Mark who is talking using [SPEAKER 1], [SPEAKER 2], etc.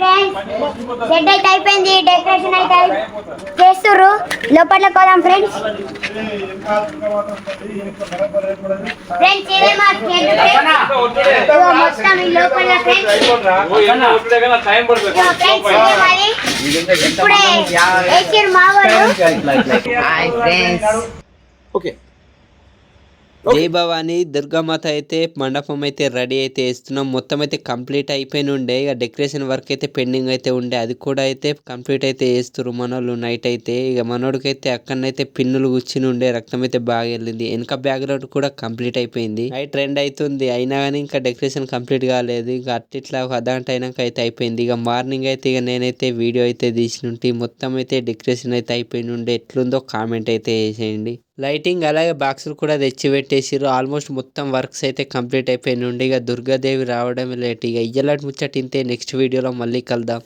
[SPEAKER 1] Friends set అయితే అయిపోయింది decoration అయితే అయి- చేస్తుర్రు. లోపల పోదాం ఫ్రెండ్స్ ఫ్రెండ్స్ ఇదే మా షెడ్ ఫ్రెండ్స్ ఇదిగో మొత్తం ఈ లోపల ఫ్రెండ్స్ ఇప్పుడే వేసిర్రు మా వాళ్ళు
[SPEAKER 2] ఓకే
[SPEAKER 3] జై భవాని దుర్గామాత అయితే మండపం అయితే రెడీ అయితే వేస్తున్నాం. మొత్తం అయితే కంప్లీట్ అయిపోయి ఉండే. ఇక డెకరేషన్ వర్క్ అయితే పెండింగ్ అయితే ఉండే. అది కూడా అయితే కంప్లీట్ అయితే వేస్తున్నారు మనోళ్ళు నైట్ అయితే. ఇక మనోడికైతే అక్కడనైతే పిన్నులు కూర్చుని ఉండే. రక్తం అయితే బాగా వెళ్ళింది. వెనక బ్యాక్గ్రౌండ్ కూడా కంప్లీట్ అయిపోయింది. నైట్ ట్రెండ్ అవుతుంది అయినా కానీ ఇంకా డెకరేషన్ కంప్లీట్ కాలేదు. ఇక అట్లా ఒక అర్ధగంట అయినాక అయితే అయిపోయింది. ఇక మార్నింగ్ అయితే ఇక నేనైతే వీడియో అయితే తీసినుంటి మొత్తం అయితే డెకరేషన్ అయితే అయిపోయి ఉండే. ఎట్లుందో కామెంట్ అయితే వేసేయండి లైటింగ్ అలాగే బాక్సులు కూడా తెచ్చి పెట్టేసిర్రు ఆల్మోస్ట్ మొత్తం వర్క్స్ అయితే కంప్లీట్ అయిపోయినండి ఇక దుర్గాదేవి రావడం లేట్. ఇక ఇయ్యలాంటి ముచ్చట ఇంతే నెక్స్ట్ వీడియోలో మళ్ళీ కలుద్దాం.